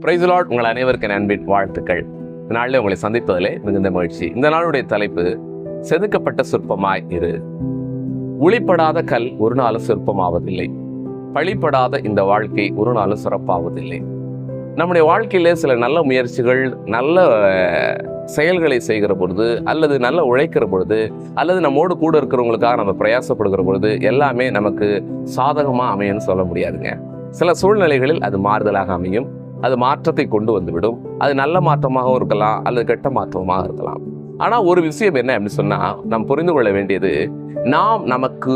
பிரைஸ்லாட் உங்கள் அனைவருக்கு நண்பின் வாழ்த்துக்கள். இந்த நாளில் உங்களை சந்திப்பதிலே மிகுந்த மகிழ்ச்சி. இந்த நாளுடைய தலைப்பு செதுக்கப்பட்ட சிற்பமாய் இரு. ஒளிப்படாத கல் ஒரு நாளும் சிற்பமாவதில்லை. பழிப்படாத இந்த வாழ்க்கை ஒரு நாளும் சிறப்பாவதில்லை. நம்முடைய வாழ்க்கையிலே சில நல்ல முயற்சிகள் நல்ல செயல்களை செய்கிற பொழுது அல்லது நல்ல உழைக்கிற பொழுது அல்லது நம்மோடு கூட இருக்கிறவங்களுக்காக நம்ம பிரயாசப்படுகிற பொழுது எல்லாமே நமக்கு சாதகமாக அமையன்னு சொல்ல முடியாதுங்க. சில சூழ்நிலைகளில் அது மாறுதலாக அமையும். அது மாற்றத்தை கொண்டு வந்துவிடும். அது நல்ல மாற்றமாகவும் இருக்கலாம் அல்லது கெட்ட மாற்றமாக இருக்கலாம். ஆனால் ஒரு விஷயம் என்ன அப்படின்னு சொன்னால் நாம் புரிந்து கொள்ள வேண்டியது நாம் நமக்கு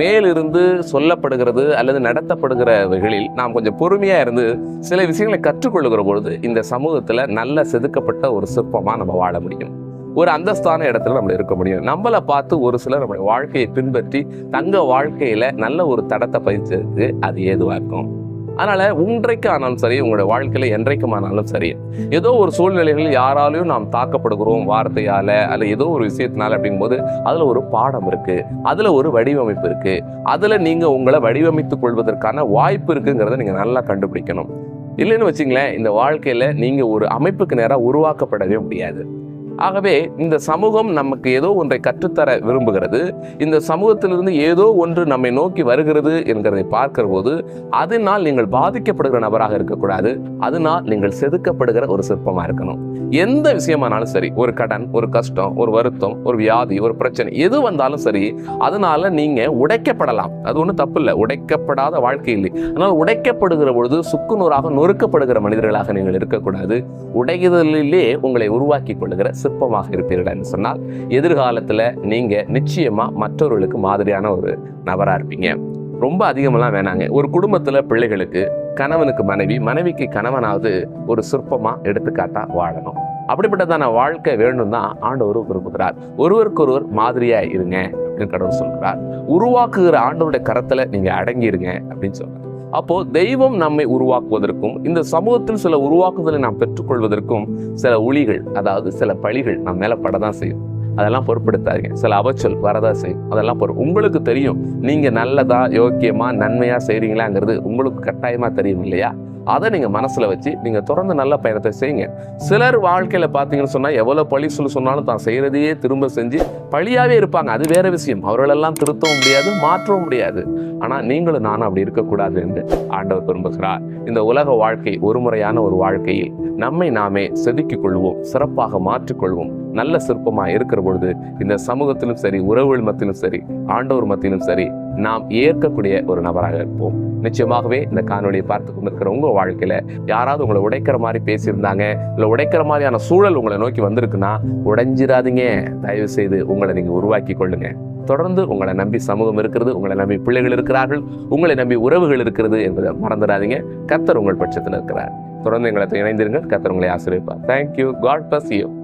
மேலிருந்து சொல்லப்படுகிறது அல்லது நடத்தப்படுகிறவைகளில் நாம் கொஞ்சம் பொறுமையாக இருந்து சில விஷயங்களை கற்றுக்கொள்ளுகிற பொழுது இந்த சமூகத்தில் நல்ல செதுக்கப்பட்ட ஒரு சிற்பமாக நம்ம வாழ முடியும். ஒரு அந்தஸ்தான இடத்துல நம்ம இருக்க முடியும். நம்மளை பார்த்து ஒரு சிலர் நம்முடைய வாழ்க்கையை பின்பற்றி தங்க வாழ்க்கையில் நல்ல ஒரு தடத்தை பதிச்சதுக்கு அது ஏதுவாக இருக்கும்? அதனால இன்றைக்கு ஆனாலும் சரி உங்களுடைய வாழ்க்கையில என்றைக்கும் ஆனாலும் சரி ஏதோ ஒரு சூழ்நிலைகளில் யாராலையும் நாம் தாக்கப்படுகிறோம் வார்த்தையால அல்ல ஏதோ ஒரு விஷயத்தினால அப்படிங்கும்போது அதுல ஒரு பாடம் இருக்கு அதுல ஒரு வடிவமைப்பு இருக்கு அதுல நீங்க உங்களை வடிவமைத்துக் கொள்வதற்கான வாய்ப்பு இருக்குங்கிறத நீங்க நல்லா கண்டுபிடிக்கணும். இல்லைன்னு வச்சுங்களேன் இந்த வாழ்க்கையில நீங்க ஒரு அமைப்புக்கு நேராக உருவாக்கப்படவே முடியாது. ஆகவே இந்த சமூகம் நமக்கு ஏதோ ஒன்றை கற்றுத்தர விரும்புகிறது. இந்த சமூகத்திலிருந்து ஏதோ ஒன்று நம்மை நோக்கி வருகிறது என்கிறதை பார்க்கிற போது அதனால் நீங்கள் பாதிக்கப்படுகிற நபராக இருக்கக்கூடாது. அதனால் நீங்கள் செதுக்கப்படுகிற ஒரு சிற்பமாக இருக்கணும். எந்த விஷயமானாலும் சரி ஒரு கடன் ஒரு கஷ்டம் ஒரு வருத்தம் ஒரு வியாதி ஒரு பிரச்சனை எது வந்தாலும் சரி அதனால நீங்க உடைக்கப்படலாம். அது ஒன்றும் தப்பு இல்லை. உடைக்கப்படாத வாழ்க்கை இல்லை. அதனால் உடைக்கப்படுகிற பொழுது சுக்குநூறாக நொறுக்கப்படுகிற மனிதர்களாக நீங்கள் இருக்கக்கூடாது. உடைதலிலே உங்களை உருவாக்கி கொள்ளுகிற சிற்பமாக இருப்பீர்கள் என்று சொன்னால் எதிர்காலத்தில் நீங்க நிச்சயமா மற்றவர்களுக்கு மாதிரியான ஒரு நபரா இருப்பீங்க. ரொம்ப அதிகமெல்லாம் வேணாங்க. ஒரு குடும்பத்துல பிள்ளைகளுக்கு கணவனுக்கு மனைவி மனைவிக்கு கணவனாவது ஒரு சிற்பமா எடுத்துக்காட்டா வாழணும். அப்படிப்பட்டதான வாழ்க்கை வேணும் தான் ஆண்டவர் விரும்புகிறார் ஒருவருக்கொருவர் மாதிரியா இருங்க அப்படின்னு கடவுள் சொல்கிறார் உருவாக்குகிற ஆண்டவருடைய கரத்தில் நீங்க அடங்கிடுங்க அப்படின்னு சொல்கிறார் அப்போ தெய்வம் நம்மை உருவாக்குவதற்கும் இந்த சமூகத்தில் சில உருவாக்குதலை நாம் பெற்றுக்கொள்வதற்கும் சில ஒளிகள் அதாவது சில பழிகள் நம்ம மேல படதான் செய்யும். அதெல்லாம் பொருட்படுத்தாதீங்க. சில அவச்சொல் வரதான் செய்யும். அதெல்லாம் பொறு உங்களுக்கு தெரியும். நீங்க நல்லதா யோக்கியமா நன்மையா செய்றீங்களாங்கிறது உங்களுக்கு கட்டாயமா தெரியும் இல்லையா? அதை நீங்கள் மனசில் வச்சு நீங்கள் தொடர்ந்து நல்ல பயணத்தை செய்யுங்க. சிலர் வாழ்க்கையில் பார்த்தீங்கன்னு சொன்னால் எவ்வளோ பழி சொல்லி சொன்னாலும் தான் செய்கிறதையே திரும்ப செஞ்சு பழியாவே இருப்பாங்க. அது வேறு விஷயம். அவர்களெல்லாம் திருத்தவும் முடியாது மாற்றவும் முடியாது. ஆனால் நீங்களும் நானும் அப்படி இருக்கக்கூடாது என்று ஆண்டவர் விரும்புகிறார். இந்த உலக வாழ்க்கை ஒரு முறையான ஒரு வாழ்க்கையில் நம்மை நாமே செதுக்கிக் கொள்வோம் சிறப்பாக மாற்றிக்கொள்வோம் நல்ல சிற்பமாக இருக்கிற பொழுது இந்த சமூகத்திலும் சரி உறவுகள் மத்தியிலும் சரி ஆண்டவர் மத்தியிலும் சரி நாம் ஏற்கக்கூடிய ஒரு நபராக இருப்போம். நிச்சயமாகவே இந்த காணொலியை பார்த்து கொண்டிருக்கிற உங்கள் வாழ்க்கையில் யாராவது உங்களை உடைக்கிற மாதிரி பேசியிருந்தாங்க இல்லை உடைக்கிற மாதிரியான சூழல் உங்களை நோக்கி வந்திருக்குன்னா உடைஞ்சிராதீங்க. தயவு செய்து உங்களை நீங்கள் உருவாக்கி கொள்ளுங்க. தொடர்ந்து உங்களை நம்பி சமூகம் இருக்கிறது உங்களை நம்பி பிள்ளைகள் இருக்கிறார்கள் உங்களை நம்பி உறவுகள் இருக்கிறது என்பதை மறந்துடாதீங்க. கத்தர் உங்கள் பட்சத்தில் இருக்கிறார். தொடர்ந்து எங்களை இணைந்திருங்கள். கத்தர் உங்களை ஆசிரியப்பார் thank you God bless you